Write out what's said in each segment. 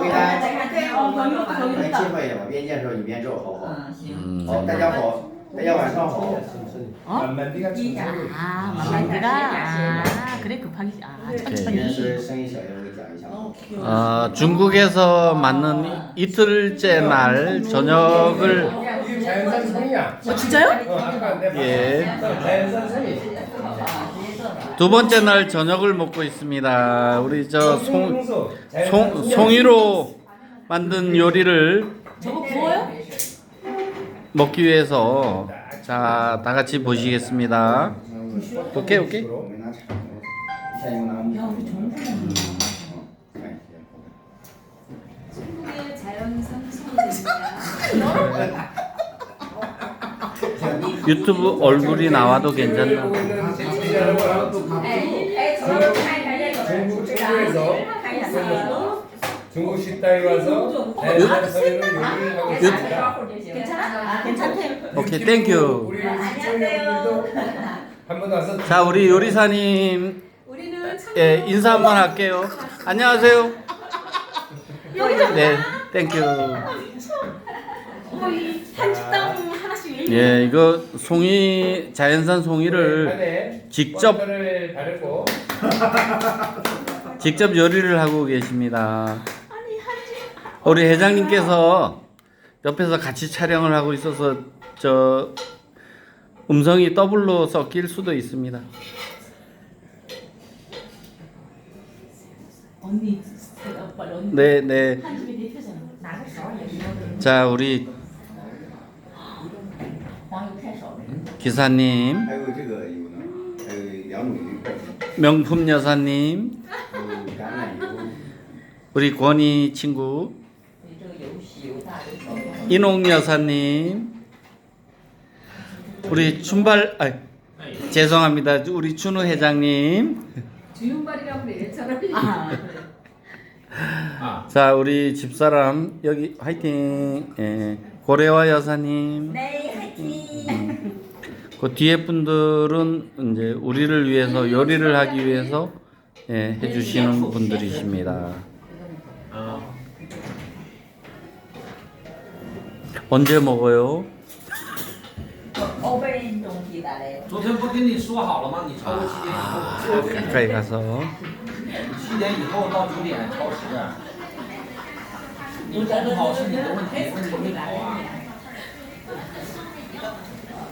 为大家哦，有有有能有的。机会嘛，边介绍一边做，好不好？嗯，行。음. 好，大家好，大家晚上好。 만만 네가 천천히 아, 만만드가. 아, 그래 급하게. 아, 今天 천천히. 是声音小一点，我给讲一下。 어, 중국에서 맞는 이틀째 날 저녁을 이게 자연산 성이야 어, 진짜요? 어 아까 내가 예. 봤어. 자연산 성이 두 번째 날 저녁을 먹고 있습니다. 우리 저 송 송이로 만든 요리를 먹기 위해서 자, 다 같이 보시겠습니다. 오케이, 오케이. 유튜브 얼굴이 나와도 괜찮나? 중국 중국에서 중국 식당에 와서 자연산 성으로 요리를 하고 있습니다. 괜찮아? 아, 괜찮대요. 오케이, 땡큐. 우리 시청자분들도 한번 와서 자, 우리 요리사님. 우리는 예, 인사 한번 할게요. 안녕하세요. 네, 땡큐. 이 한식당 하나씩? 예, 이거 송이 자연산 송이를 안에 직접 버터를 바르고 직접 요리를 하고 계십니다. 우리 회장님께서 옆에서 같이 촬영을 하고 있어서 저 음성이 더블로 섞일 수도 있습니다. 언니, 오빠 언니. 네, 네. 한 집의 대표잖아. 자, 우리 기사님, 명품 여사님, 우리 권희 친구, 인홍 여사님, 우리 춘발, 아 죄송합니다. 우리 준우 회장님, 주윤발이라고 그래 차라리 아, 아, 자 우리 집사람 여기 화이팅, 예, 고래와 여사님, 네. 그 뒤에 분들은 이제 우리를 위해서 요리를 하기 위해서 예, 해주시는 분들이십니다. 언제 먹어요? 昨天不跟你说好了吗？你超过七点以后， 가까이 가서 七点以后到九点超时。你跑不跑是你的问题，问题没跑啊。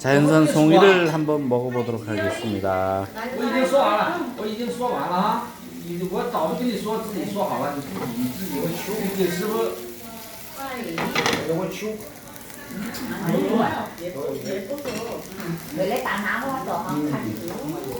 자연산 송이를 한번 먹어보도록 하겠습니다. 我已经说完了，我已经